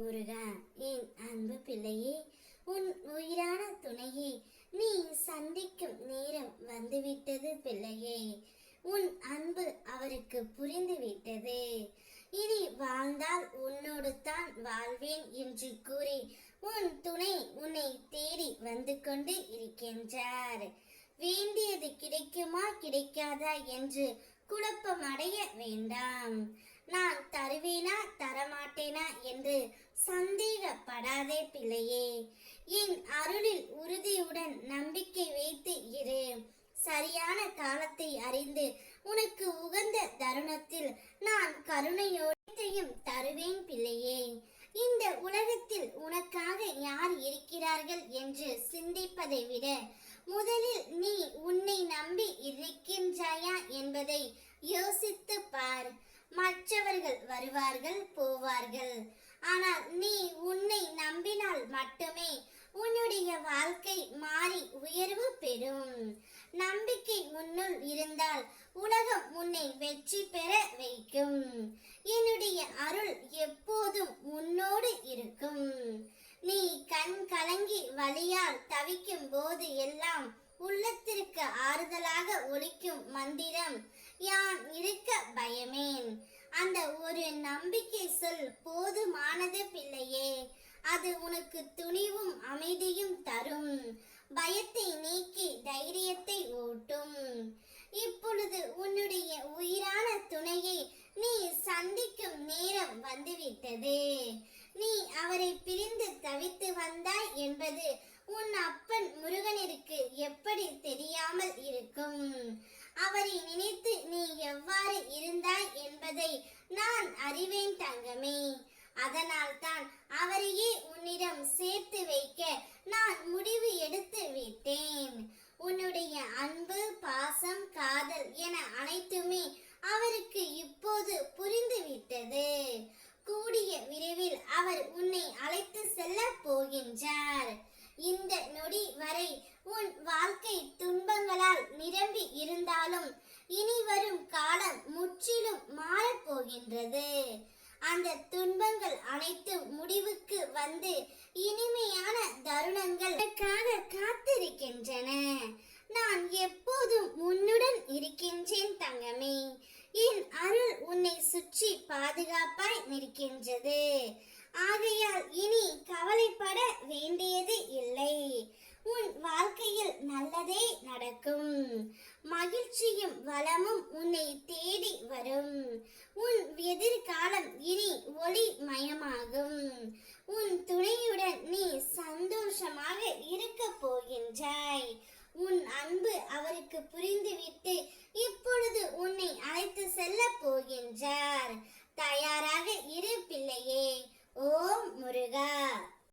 முருகா என் அன்பு பிள்ளையே உன் உயிரான துணையே நீ சந்திக்கும் நேரம் வந்துவிட்டது பிள்ளையே. உன் அன்பு அவருக்கு புரிந்து விட்டது இனி வாழ்ந்தால் உன்னோடு தான் வாழ்வேன் என்று கூறி உன் துணை உன்னை தேடி வந்து கொண்டு இருக்கின்றார். வேண்டியது கிடைக்குமா கிடைக்காதா என்று குழப்பமடைய வேண்டாம். நான் தருவேனா தரமாட்டேனா என்று சந்தேகப்படாதே பிள்ளையே. என் அருளில் உறுதியுடன் நம்பிக்கை வைத்து இரு. சரியான காலத்தை அறிந்து உனக்கு உகந்த தருணத்தில் நான் கருணையோடையும் தருவேன் பிள்ளையே. இந்த உலகத்தில் உனக்காக யார் இருக்கிறார்கள் என்று சிந்திப்பதை விட முதலில் நீ உன்னை நம்பி இருக்கின்றாயா என்பதை யோசித்து பார். மற்றவர்கள் வருவார்கள் போவார்கள். ஆனால் நீ உன்னை நம்பினால் மட்டுமே உன்னுடைய வாழ்க்கை மாறி உயர்வு பெறும். நம்பிக்கை உன்னுள் இருந்தால் உலகம் உன்னை வெற்றி பெற வைக்கும். என்னுடைய அருள் எப்போதும் உன்னோடு இருக்கும். நீ கண் கலங்கி வழியால் தவிக்கும் போது எல்லாம் உள்ளத்திற்கு ஆறுதலாக ஒலிக்கும் மந்திரம் யான் இருக்க பய சொல் போதுமானது பிள்ளையே. அது உனக்கு துணிவும் அமைதியும் தரும். பயத்தை நீக்கி தைரியத்தை ஊட்டும் இப்பொழுது உன்னுடைய உயிரான துணையை நீ சந்திக்கும் நேரம் வந்துவிட்டது. நீ அவரை பிரிந்து தவித்து வந்தாய் என்பது உன் அப்பன் முருகனிற்கு எப்படி தெரியாமல் இருக்கும். அவரை நினைத்து நீ எவ்வாறு இருந்தாய் என்பதை நான் அறிவேன் தங்கமே. அதனால் தான் அவரையே உன்னிடம் சேர்த்து வைக்க நான் முடிவு எடுத்து விட்டேன். உன்னுடைய அன்பு பாசம் காதல் என அனைத்துமே அவருக்கு இப்போது புரிந்து விட்டது. கூடிய விரைவில் அவர் உன்னை அழைத்து செல்ல போகின்றார். இந்த நொடி வரை உன் வாழ்க்கை முற்றிலும் மாறப்போகின்றது. அந்த துன்பங்கள் அனைத்தும் முடிவுக்கு வந்து இனிமையான தருணங்கள் காத்திருக்கின்றன. நான் எப்போதும் உன்னுடன் இருக்கின்றேன் தங்கமே. என் அருள் உன்னை சுற்றி பாதுகாப்பாய் நிற்கின்றது. ஆகையால் மகிழ்ச்சியும் வளமும் உன்னை தேடி வரும். உன் எதிர்காலம் இனி ஒளி மயமாகும் உன் துணையுடன் நீ சந்தோஷமாக இருக்க போகின்றாய். உன் அன்பு அவருக்கு புரிந்துவிட்டு இப்பொழுது உன்னை அழைத்து செல்ல போகின்றார். தயாராக இரு பிள்ளையே. ஓம் முருகா.